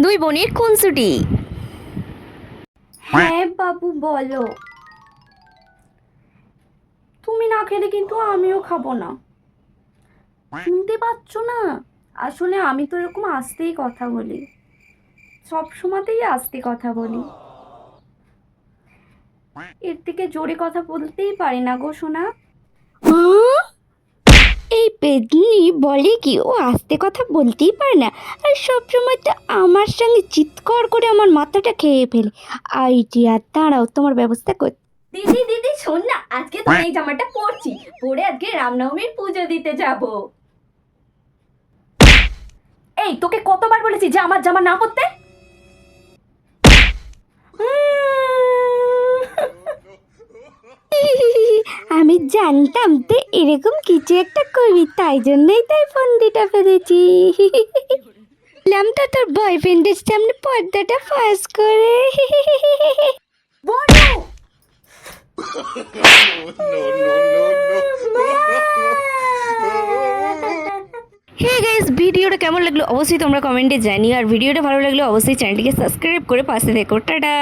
দুই বোনের খুনসুটি হ্যাঁ বাবু বলো। তুমি না খেলে কিন্তু আমিও খাব না। শুনতে পাচ্ছ না? আসলে আমি তো এরকম আস্তেই কথা বলি। সব সময়তেই আস্তে কথা বলি। এর থেকে জোরে কথা বলতেই পারি না গো সোনা। পেদনি বলে কি ও আস্তে কথা বলতেই পারে না। আর সবসময় তো আমার সঙ্গে চিৎকার করে আমার মাথাটা খেয়ে ফেলে। আইডিয়া দাঁড়াও, তোমার ব্যবস্থা কর। দিদি দিদি, শোন না, আজকে তো এই জামাটা পরছি। পরে আজকে রামনবমীর পুজো দিতে যাব। এই, তোকে কতবার বলেছি যে আমার জামা না পরতে? আমি জানতাম তো এরকম কিছু একটা করবি তাই জন্যই তাই ফন্দিটা ফেলেছি। বললাম তো তোর বয়ফ্রেন্ডের সামনে পর্দাটা ফাঁস করে। বড়! হে গাইস ভিডিওটা কেমন লাগল অবশ্যই তোমরা কমেন্টে জানিও আর ভিডিওটা ভালো লাগলে অবশ্যই চ্যানেলটিকে সাবস্ক্রাইব করে পাশে দেখো টাটা!